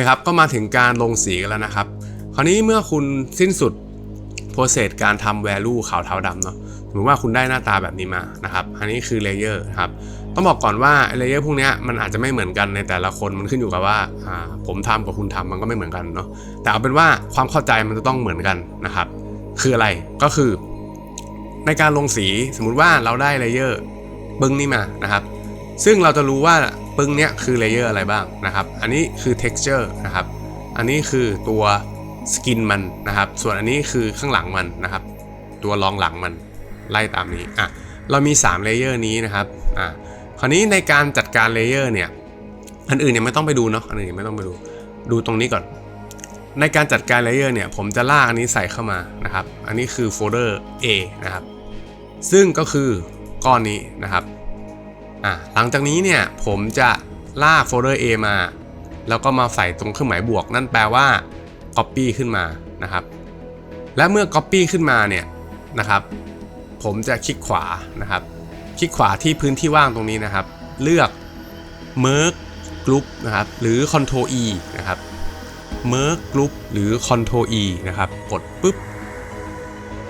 คครับ ก็มาถึงการลงสีกันแล้วนะครับ คราวนี้เมื่อคุณสิ้นสุดโปรเซสการทำ value ขาวเทาดำเนาะสมมติว่าคุณได้หน้าตาแบบนี้มานะครับ อันนี้คือเลเยอร์ครับต้องบอกก่อนว่าเลเยอร์พวกนี้มันอาจจะไม่เหมือนกันในแต่ละคนมันขึ้นอยู่กับว่าผมทำกับคุณทำมันก็ไม่เหมือนกันเนาะแต่เอาเป็นว่าความเข้าใจมันจะต้องเหมือนกันนะครับ คืออะไรก็คือ ในการลงสีสมมุติว่าเราได้เลเยอร์ปึ้งนี่มานะครับ ซึ่งเราจะรู้ว่า ปึ้งเนี้ยคือเลเยอร์อะไรบ้างนะครับ อันนี้คือ texture นะครับ อันนี้คือตัวสกินมันนะครับ ส่วนอันนี้คือข้างหลังมันนะครับ ตัวรองหลังมันไล่ตามนี้อะเรามี3เลเยอร์นี้นะครับอะคราวนี้ในการจัดการเลเยอร์เนี่ย อันอื่นเนี่ยไม่ต้องไปดูเนาะ อันอื่นไม่ต้องไปดู ดูตรงนี้ก่อน ในการจัดการเลเยอร์เนี่ย ผมจะลากอันนี้ใส่เข้ามานะครับ อันนี้คือโฟลเดอร์ A นะครับ ซึ่งก็คือก้อนนี้นะครับ อะหลังจากนี้เนี่ยผมจะลากโฟลเดอร์ A มา แล้วก็มาใส่ตรงเครื่องหมายบวก นั่นแปลว่า Copy ขึ้นมานะครับ และเมื่อ Copy ขึ้นมาเนี่ยนะครับ ผมจะคลิกขวานะครับ คลิกขวาที่พื้นที่ว่างตรงนี้นะครับ เลือก Merge Group นะครับ หรือ Ctrl E นะครับ Merge Group หรือ Ctrl E นะครับ กดปุ๊บ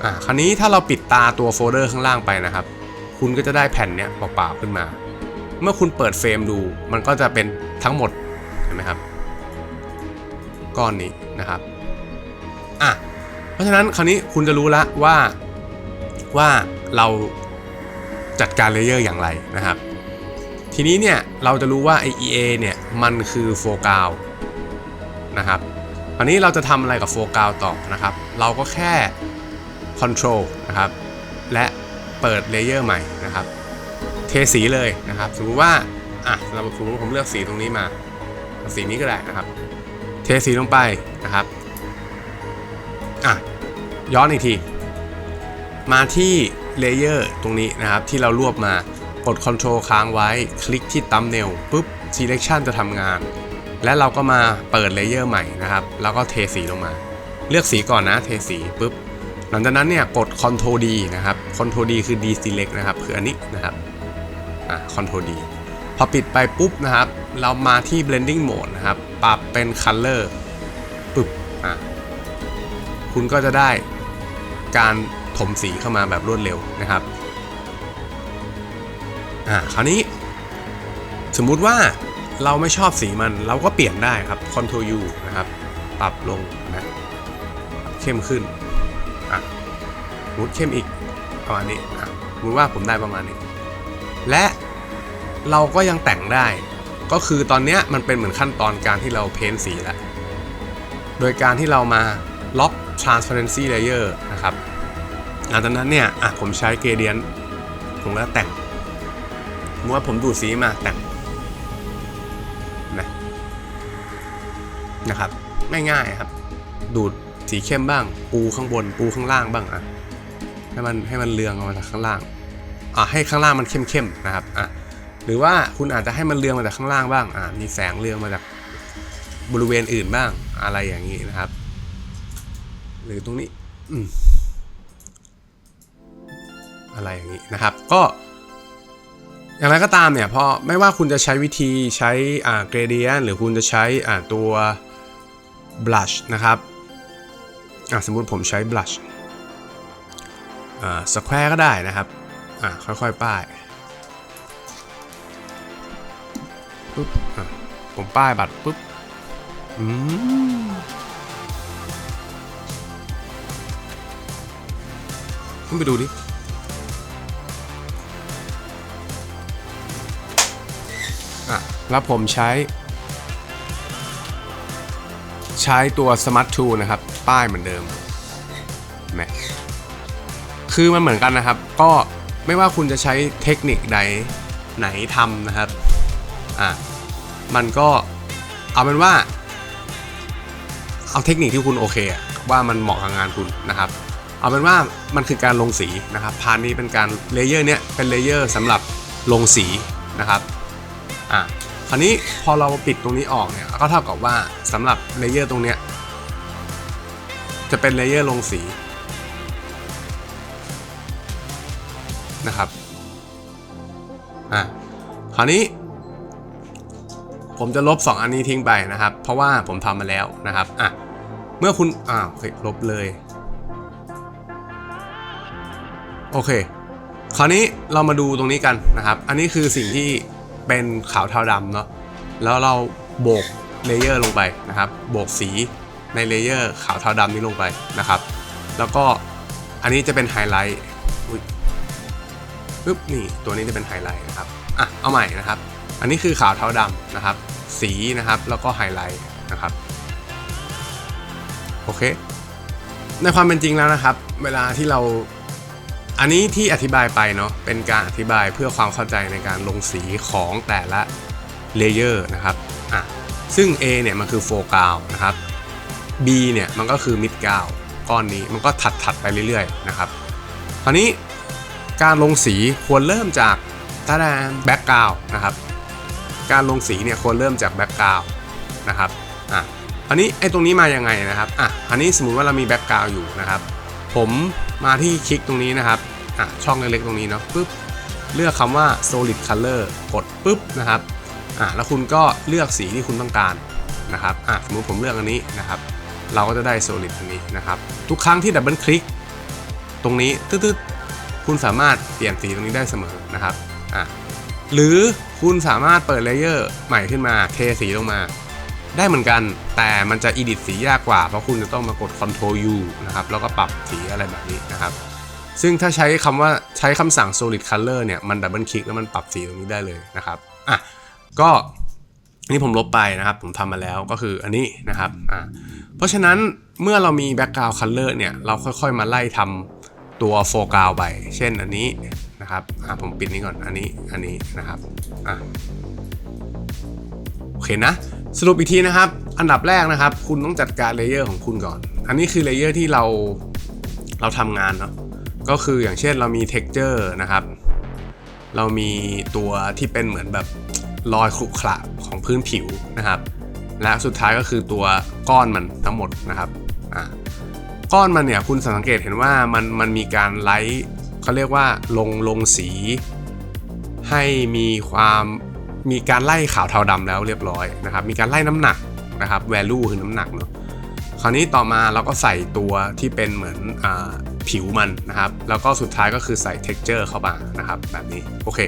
อ่าคราวนี้ถ้าเราปิดตาตัวโฟลเดอร์ข้างล่างไปนะครับ คุณก็จะได้แผ่นเนี้ยเปล่าๆขึ้นมา เมื่อคุณเปิดเฟรมดู มันก็จะเป็นทั้งหมดเห็นไหมครับ ก้อนนี้นะครับอะเพราะฉะนั้นคราวนี้คุณจะรู้แล้วว่าว่าเราจัดการเลเยอร์อย่างไรนะครับ ทีนี้เนี่ยเราจะรู้ว่า IEA เนี่ยมันคือโฟกัสนะครับคราวนี้เราจะทำอะไรกับโฟกัสต่อนะครับ เราก็แค่ Control นะครับ และเปิดเลเยอร์ใหม่นะครับ เทสีเลยนะครับ สมมติว่าอะเราสมมติผมเลือกสีตรงนี้มา สีนี้ก็ได้นะครับ เทสีลงไปนะครับอะย้อนอีกที มาที่เลเยอร์ตรงนี้นะครับที่เรารวบมากด Ctrl ค้างไว้ คลิกที่ Thumbnail ปุ๊บ Selection จะทำงาน และเราก็มาเปิดเลเยอร์ใหม่นะครับ แล้วก็เทสีลงมา เลือกสีก่อนนะ เทสีปุ๊บ หลังจากนั้นเนี่ยกด Ctrl D นะครับ Ctrl D คือ deselect นะครับ คืออันนี้นะครับ อะ Ctrl D พอปิดไปปุ๊บนะครับ เรามาที่ blending mode นะครับ ปรับเป็น color ปุ๊บอะ คุณก็จะได้การถมสีเข้ามาแบบรวดเร็วนะครับ อ่าคราวนี้ สมมุติว่าเราไม่ชอบสีมันเราก็เปลี่ยนได้ครับ Ctrl U นะครับ ปรับลงนะเข้มขึ้น อะมมุดเข้มอีกประมาณนี้อะมมติว่าผมได้ประมาณนี้ และเราก็ยังแต่งได้ ก็คือตอนนี้มันเป็นเหมือนขั้นตอนการที่เราเพ้นสีแล้วโดยการที่เรามาล็อก transparency layer นะครับหลังจากนั้นเนี่ยอะผมใช้ gradient ผมก็แต่งสมมติว่าผมดูดสีมาแต่งนะนะครับง่ายๆครับ ดูดสีเข้มบ้าง ปูข้างบน ปูข้างล่างบ้างอะให้มันให้มันเรืองออกมาจากข้างล่าง อะให้ข้างล่างมันเข้มๆนะครับอะหรือว่าคุณอาจจะให้มันเรืองมาจากข้างล่างบ้างอะมีแสงเรืองมาจากบริเวณอื่นบ้างอะไรอย่างนี้นะครับ หรือตรงนี้อืมอะไรอย่างนี้นะครับ ก็อย่างไรก็ตามเนี่ยพอไม่ว่าคุณจะใช้วิธีใช้อ่า gradient หรือคุณจะใช้อ่าตัว blush นะครับอ่าสมมุติผมใช้ blush อ่า square ก็ได้นะครับ อ่าค่อยๆป้ายปุ๊บอะผมป้ายบัตรปุ๊บอืมขึ้นไปดูดิอะแล้วผมใช้ ใช้ตัว Smart Tool นะครับ ป้ายเหมือนเดิมแมคือมันเหมือนกันนะครับ ก็ ไม่ว่าคุณจะใช้เทคนิคใดไหนทำนะครับอะมันก็เอาเป็นว่า เอาเทคนิคที่คุณโอเคว่ามันเหมาะกับงานคุณนะครับ เอาเป็นว่ามันคือการลงสีนะครับพาร์ทนี้เป็นการเลเยอร์เนี้ยเป็นเลเยอร์สำหรับลงสีนะครับอะคราวนี้พอเราปิดตรงนี้ออกเนี่ยก็เท่ากับว่าสำหรับเลเยอร์ตรงเนี้ยจะเป็นเลเยอร์ลงสี นะครับอะคราวนี้ ผมจะลบ 2 อันนี้ทิ้งไปนะครับ เพราะว่าผมทำมาแล้วนะครับอะเมื่อคุณอ้าวเฮ้ยลบเลยโอเค คราวนี้เรามาดูตรงนี้กันนะครับ อันนี้คือสิ่งที่เป็นขาวเทาดำเนาะ แล้วเราโบกเลเยอร์ลงไปนะครับ โบกสีในเลเยอร์ขาวเทาดำนี้ลงไปนะครับ แล้วก็อันนี้จะเป็นไฮไลท์ ปึ๊บนี่ตัวนี้จะเป็นไฮไลท์นะครับอะเอาใหม่นะครับ อันนี้คือขาวเทาดำนะครับ สีนะครับแล้วก็ไฮไลท์นะครับโอเค ในความเป็นจริงแล้วนะครับ เวลาที่เราอันนี้ที่อธิบายไปเนาะเป็นการอธิบายเพื่อความเข้าใจในการลงสีของแต่ละเลเยอร์นะครับอะซึ่ง A เนี่ยมันคือโฟกาวนะครับ B เนี่ยมันก็คือมิดกาวก้อนนี้มันก็ถัดถัดไปเรื่อยๆนะครับคราวนี้ การลงสีควรเริ่มจากตาแดนแบ็กกราวนะครับ การลงสีเนี่ยควรเริ่มจากแบ็กกราวนะครับอะอันนี้ไอ้ตรงนี้มายังไงนะครับอะอันนี้สมมุติว่าเรามีแบ็กกราวอยู่นะครับ ผมมาที่คลิกตรงนี้นะครับอะช่องเล็กๆตรงนี้เนาะปึ๊บเลือกคำว่า solid color กดปุ๊บนะครับอะแล้วคุณก็เลือกสีที่คุณต้องการนะครับอะสมมุติผมเลือกอันนี้นะครับ เราก็จะได้ solid อันนี้นะครับ ทุกครั้งที่ดับเบิลคลิกตรงนี้ตึ๊ด คุณสามารถเปลี่ยนสีตรงนี้ได้เสมอนะครับอะหรือคุณสามารถเปิดเลเยอร์ใหม่ขึ้นมาเทสีลงมา ได้เหมือนกันแต่มันจะ edit สียากกว่า เพราะคุณจะต้องมากด Ctrl U นะครับแล้วก็ปรับสีอะไรแบบนี้นะครับ ซึ่งถ้าใช้คำว่าใช้คำสั่ง solid color เนี่ยมันดับเบิลคลิกแล้วมันปรับสีตรงนี้ได้เลยนะครับอะก็อันนี้ผมลบไปนะครับ ผมทำมาแล้วก็คืออันนี้นะครับอะเพราะฉะนั้นเมื่อเรามี background color เนี่ยเราค่อยๆมาไล่ทำ ตัว foreground ไป เช่นอันนี้นะครับอะผมปิดนี้ก่อนอันนี้อันนี้นะครับอะโอเคนะ สรุปอีกทีนะครับ อันดับแรกนะครับ คุณต้องจัดการเลเยอร์ของคุณก่อน อันนี้คือเลเยอร์ที่เราเราทำงานเนาะก็คืออย่างเช่นเรามี texture นะครับ เรามีตัวที่เป็นเหมือนแบบรอยขรุขระของพื้นผิวนะครับ และสุดท้ายก็คือตัวก้อนมันทั้งหมดนะครับ ก้อนมันเนี่ยคุณสังเกตเห็นว่ามันมันมีการไลท์เขาเรียกว่าลงลงสี ให้มีความมีการไล่ขาวเทาดำแล้วเรียบร้อยนะครับ มีการไล่น้ำหนักนะครับ value คือน้ำหนักเนาะคราวนี้ต่อมาเราก็ใส่ตัวที่เป็นเหมือนอผิวมันนะครับ แล้วก็สุดท้ายก็คือใส่ texture เข้ามานะครับ แบบนี้โอเค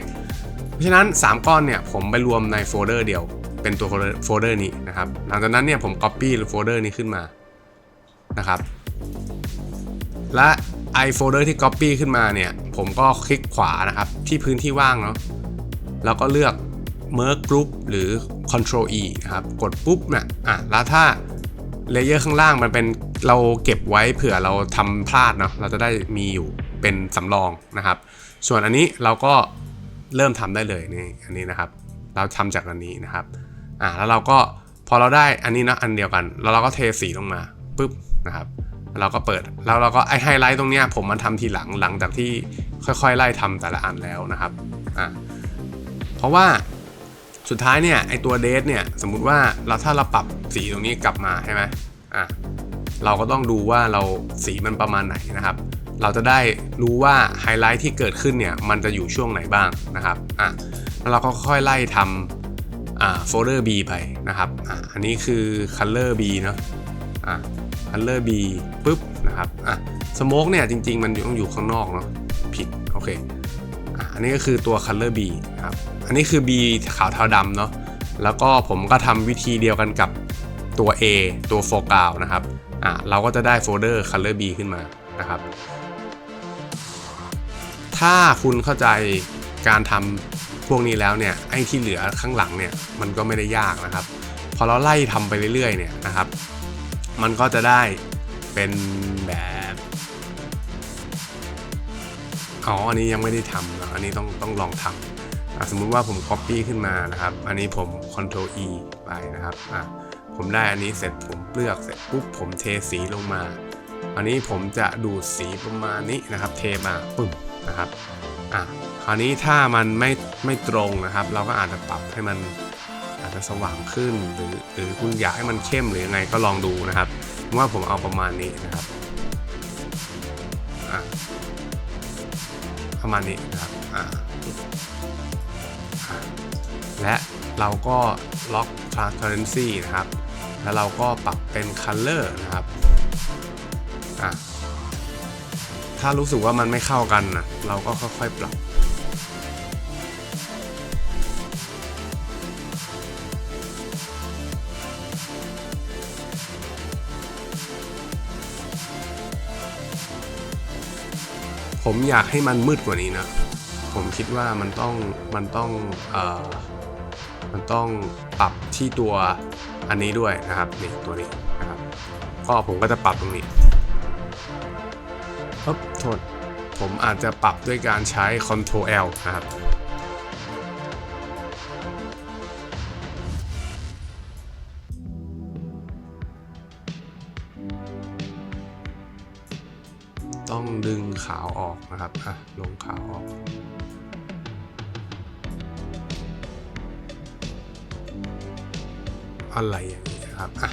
เพราะฉะนั้น 3 ก้อนเนี่ยผมไปรวมในโฟลเดอร์เดียว เป็นตัวโฟลเดอร์นี้นะครับ หลังจากนั้นเนี่ยผม copy โฟลเดอร์นี้ขึ้นมานะครับ และไอโฟลเดอร์ที่ copy ขึ้นมาเนี่ย ผมก็คลิกขวานะครับ ที่พื้นที่ว่างเนาะแล้วก็เลือก merge group หรือ control e นะครับ กดปุ๊บเนี่ยอะแล้วถ้าเลเยอร์ข้างล่างมันเป็นเราเก็บไว้เผื่อเราทำพลาดเนาะเราจะได้มีอยู่เป็นสำรองนะครับ ส่วนอันนี้เราก็เริ่มทำได้เลยนี่อันนี้นะครับ เราทำจากอันนี้นะครับอ่าแล้วเราก็พอเราได้อันนี้นะอันเดียวกัน แล้วเราก็เทสีลงมาปุ๊บนะครับ เราก็เปิดแล้วเราก็ไอไฮไลท์ตรงเนี้ยผมมันทำทีหลังหลังจากที่ค่อยๆ ไล่ทำแต่ละอันแล้วนะครับอ่าเพราะว่าสุดท้ายเนี่ยไอตัวเดทเนี่ยสมมุติว่าเราถ้าเราปรับสีตรงนี้กลับมาใช่ไหมอะเราก็ต้องดูว่าเราสีมันประมาณไหนนะครับ เราจะได้รู้ว่าไฮไลท์ที่เกิดขึ้นเนี่ยมันจะอยู่ช่วงไหนบ้างนะครับอะแล้วเราก็ค่อยไล่ทำอ่าโฟลเดอร์ B ไปนะครับอะอันนี้คือ color B เนาะอะ color B ปุ๊บนะครับอะสโมกเนี่ยจริง ๆ มันต้องอยู่ข้างนอกเนาะผิดโอเคอะอันนี้ก็คือตัว color B นะครับอันนี้คือ B ขาวเทาดำเนาะแล้วก็ผมก็ทำวิธีเดียวกันกับตัว A ตัว foreground นะครับอะเราก็จะได้โฟลเดอร์ color B ขึ้นมานะครับ ถ้าคุณเข้าใจการทำพวกนี้แล้วเนี่ยไอ้ที่เหลือข้างหลังเนี่ยมันก็ไม่ได้ยากนะครับ พอเราไล่ทำไปเรื่อยๆเนี่ยนะครับ มันก็จะได้เป็นแบบ อ๋อ อันนี้ยังไม่ได้ทำนะอันนี้ต้องต้องลองทำสมมุติว่าผม Copy ขึ้นมานะครับ อันนี้ผม Ctrl E ไปนะครับอะผมได้อันนี้เสร็จผมเลือกเสร็จปุ๊บผมเทสีลงมา อันนี้ผมจะดูดสีประมาณนี้นะครับ เทมาปึ้มนะครับอะคราวนี้ถ้ามันไม่ไม่ตรงนะครับ เราก็อาจจะปรับให้มัน จจะสว่างขึ้น หรือหรือคุณอยากให้มันเข้มหรือยังไงก็ลองดูนะครับ ว่าผมเอาประมาณนี้นะครับประมาณนี้นะครับและเราก็ล็อก transparency นะครับ แล้วเราก็ปรับเป็น color นะครับถ้ารู้สึกว่ามันไม่เข้ากันนะเราก็ค่อยๆปรับ ผมอยากให้มันมืดกว่านี้นะ ผมคิดว่ามันต้องมันต้องเอ่อมันต้องปรับที่ตัวอันนี้ด้วยนะครับนี่ตัวนี้นะครับก็ผมก็จะปรับตรงนี้ปึ๊บโทษผมอาจจะปรับด้วยการใช้ Ctrl L นะครับ ต้องดึงขาวออกนะครับอะลงขาวออก อะไรอย่างนี้นะครับอะ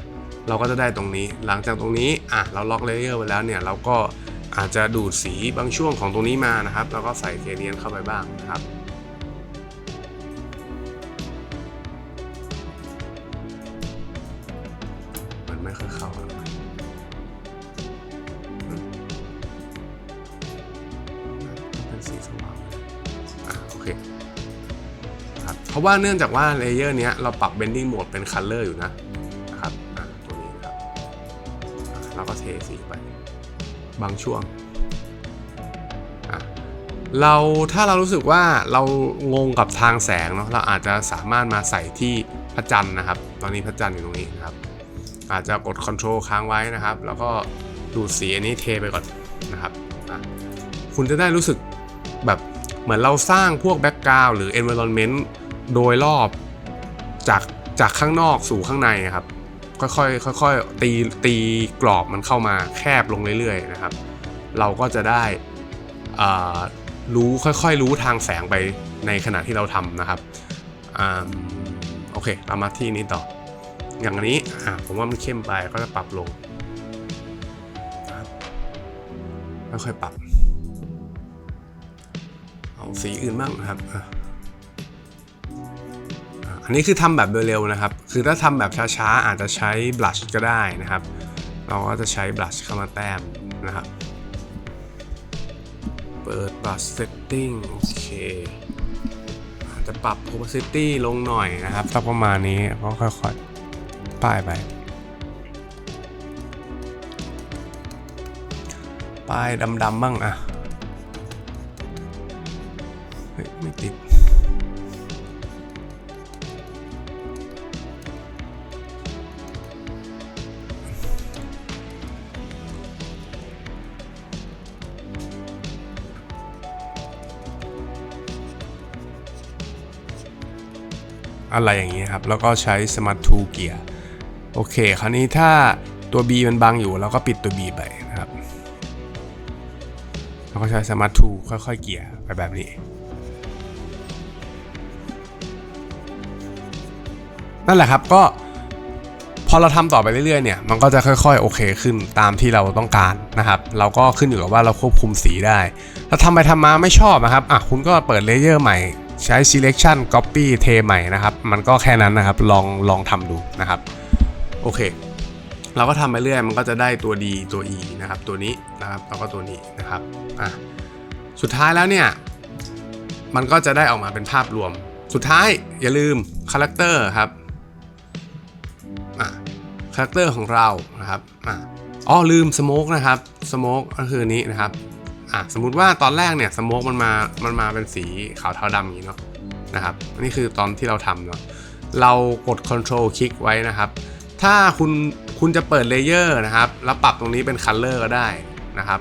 เราก็จะได้ตรงนี้ หลังจากตรงนี้อะเราล็อกเลเยอร์ไว้แล้วเนี่ยเราก็อาจจะดูดสีบางช่วงของตรงนี้มานะครับ แล้วก็ใส่เกเดียนเข้าไปบ้างนะครับมันไม่ค่อยเข้า รับเพราะว่าเนื่องจากว่าเลเยอร์นี้เราปรับ bending mode เป็น color อยู่นะนะครับตัวนี้นะครับ เราก็เทสีไป บางช่วง เราถ้าเรารู้สึกว่าเรางงกับทางแสงเนาะเราอาจจะสามารถมาใส่ที่พระจันทร์นะครับ ตอนนี้พระจันทร์อยู่ตรงนี้นะครับ อาจจะกด Ctrl ค้างไว้นะครับ แล้วก็ดูดสีอันนี้เทไปก่อนนะครับ คุณจะได้รู้สึกแบบเหมือนเราสร้างพวกแบ็กกราวหรือ environment โดยรอบจากจากข้างนอกสู่ข้างในครับ ค่อยๆค่อยๆตีตีกรอบมันเข้ามาแคบลงเรื่อยๆนะครับ เราก็จะได้รู้ค่อยๆ รู้ทางแสงไปในขณะที่เราทำนะครับอโอเคเรามาที่นี้ต่อ อย่างนี้ผมว่ามันเข้มไปก็จะปรับลงค่อยๆปรับ เอาสีอื่นบ้างนะครับ อันนี้คือทำแบบโดยเร็วนะครับ คือถ้าทำแบบช้าๆ อาจจะใช้บลัชก็ได้นะครับ เราก็จะใช้บลัชเข้ามาแต้มนะครับ เปิดบลัชเซตติ้งโอเคอาจจะปรับ opacity ลงหน่อยนะครับสักประมาณนี้ก็ค่อยๆป้ายไปป้ายดำๆบ้างอะเฮ้ยไม่ติด อะไรอย่างนี้ครับ แล้วก็ใช้ Smart Tool Gear โอเค คราวนี้ถ้าตัว B มันบังอยู่เราก็ปิดตัว B ไปนะครับแล้วก็ใช้ Smart Tool ค่อยๆ เกียร์ไปแบบนี้ นั่นแหละครับก็พอเราทำต่อไปเรื่อยๆเนี่ยมันก็จะค่อยๆ โอเคขึ้นตามที่เราต้องการนะครับ เราก็ขึ้นอยู่กับว่าเราควบคุมสีได้ ถ้าทำไปทำมาไม่ชอบนะครับอะคุณก็เปิดเลเยอร์ใหม่ ใช้ selection copy เทใหม่นะครับ มันก็แค่นั้นนะครับ ลองลองทำดูนะครับ โอเค เราก็ทำไปเรื่อย มันก็จะได้ตัว D ตัว E นะครับ ตัวนี้นะครับแล้วก็ตัวนี้นะครับอะสุดท้ายแล้วเนี่ย มันก็จะได้ออกมาเป็นภาพรวม สุดท้ายอย่าลืมคาแรคเตอร์ครับอะคาแรคเตอร์ของเรานะครับอะอ๋อลืมสโมกนะครับสโมกก็คือนี้นะครับ อะสมมุติว่าตอนแรกเนี่ยสโมกมันมามันมาเป็นสีขาวเทาดำอย่างนี้เนาะนะครับนี่คือตอนที่เราทำเนาะเรากด Ctrl คลิกไว้นะครับ ถ้าคุณคุณจะเปิดเลเยอร์นะครับแล้วปรับตรงนี้เป็น Color ก็ได้นะครับ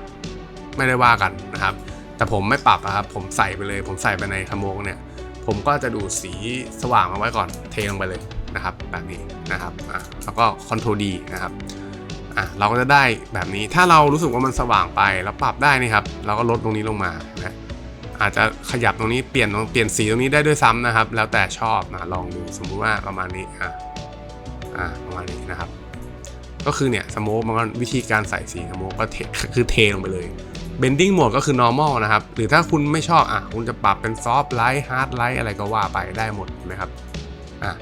ไม่ได้ว่ากันนะครับ แต่ผมไม่ปรับอะครับ ผมใส่ไปเลย ผมใส่ไปในสโมกเนี่ย ผมก็จะดูสีสว่างมาไว้ก่อนเทลงไปเลยนะครับ แบบนี้นะครับอะแล้วก็ Ctrl D นะครับ อะเราก็จะได้แบบนี้ถ้าเรารู้สึกว่ามันสว่างไปแล้วปรับได้นี่ครับ เราก็ลดตรงนี้ลงมานะอาจจะขยับตรงนี้เปลี่ยนตรงเปลี่ยนสีตรงนี้ได้ด้วยซ้ำนะครับ แล้วแต่ชอบนะลองดูสมมุติว่าประมาณนี้อะอะประมาณนี้นะครับ ก็คือเนี่ยสโมกมันก็วิธีการใส่สีสโมกก็เทคือเทลงไปเลย bending mode ก็คือ normal นะครับ หรือถ้าคุณไม่ชอบอะคุณจะปรับเป็น soft light hard light อะไรก็ว่าไปได้หมดนะครับอะ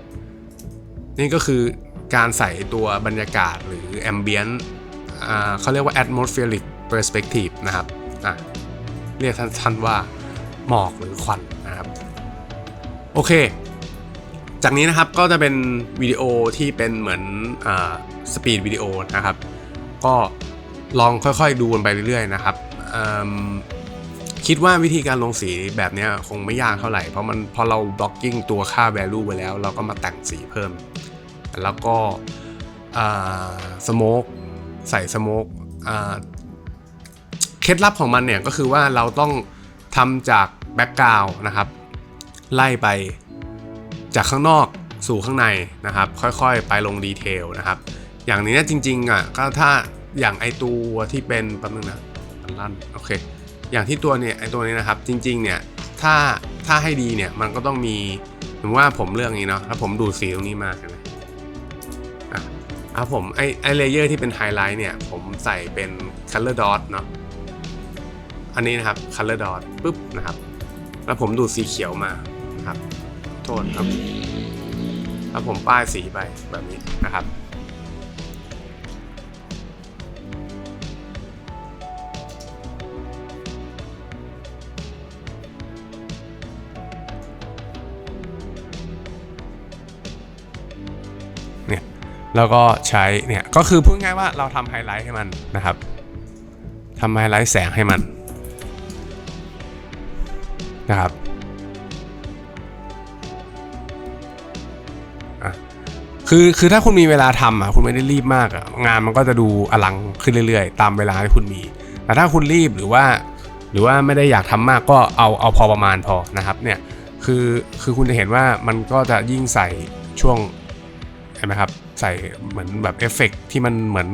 นี่ก็คือ การใส่ตัวบรรยากาศหรือ ambient อ่าเขาเรียกว่า atmospheric perspective นะครับเรียกสั้นๆว่าหมอกหรือควันนะครับโอเค จากนี้นะครับก็จะเป็นวิดีโอที่เป็นเหมือนสปีดวิดีโอนะครับ ก็ลองค่อยๆดูกันไปเรื่อยๆนะครับคิดว่าวิธีการลงสีแบบนี้คงไม่ยากเท่าไหร่ เพราะมันพอเราบล็อกกิ้งตัวค่า value ไปแล้ว เราก็มาแต่งสีเพิ่ม แล้วก็สโมกใส่สโมกเคล็ดลับของมันเนี่ยก็คือว่าเราต้องทำจากแบ็กกราวนะครับ ไล่ไปจากข้างนอกสู่ข้างในนะครับ ค่อยๆ ไปลงดีเทลนะครับ อย่างนี้จริงๆอะก็ถ้าอย่างไอตัวที่เป็นแป๊บนึงนะมันลั่นโอเคอย่างที่ตัวเนี่ยไอตัวนี้นะครับ จริงๆเนี่ยถ้าถ้าให้ดีเนี่ยมันก็ต้องมีสมมติว่าผมเลือกองนี้เนาะแล้วผมดูดสีตรงนี้มาเห็นไหมอะ เอาผมไอไอเลเยอร์ที่เป็นไฮไลท์เนี่ย ผมใส่เป็น color dot เนาะอันนี้นะครับ color dot ปุ๊บนะครับ แล้วผมดูดสีเขียวมานะครับ โทษครับ แล้วผมป้ายสีไปแบบนี้นะครับ แล้วก็ใช้เนี่ยก็คือพูดง่ายว่าเราทำไฮไลท์ให้มันนะครับทำไฮไลท์แสงให้มันนะครับคือคือถ้าคุณมีเวลาทำอะคุณไม่ได้รีบมากอะงานมันก็จะดูอลังขึ้นเรื่อยๆ ตามเวลาที่คุณมี แต่ถ้าคุณรีบหรือว่า หรือว่าไม่ได้อยากทำมากก็เอาเอาพอประมาณพอนะครับเนี่ยคือคือคุณจะเห็นว่ามันก็จะยิ่งใส่ช่วง เห็นไหมครับ ใส่เหมือนแบบเอฟเฟกต์ที่มันเหมือน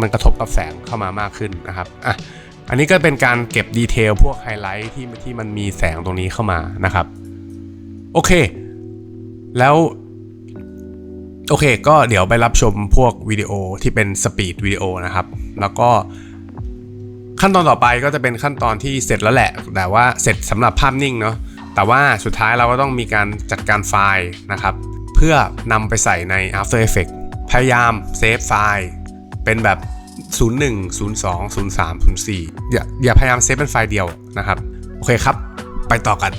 มันกระทบกับแสงเข้ามามากขึ้นนะครับอะอันนี้ก็เป็นการเก็บดีเทลพวกไฮไลท์ที่ที่มันมีแสงตรงนี้เข้ามานะครับ โอเค แล้วโอเค ก็เดี๋ยวไปรับชมพวกวิดีโอที่เป็นสปีดวิดีโอนะครับ แล้วก็ขั้นตอนต่อไปก็จะเป็นขั้นตอนที่เสร็จแล้วแหละ แต่ว่าเสร็จสำหรับภาพนิ่งเนาะแต่ว่าสุดท้ายเราก็ต้องมีการจัดการไฟล์นะครับ พื่อนำไปใส่ใน After Effects พยายามเซฟไฟล์เป็นแบบ 01 02 03 04 อย่าอย่าพยายามเซฟเป็นไฟล์เดียวนะครับ โอเคครับ ไปต่อกัน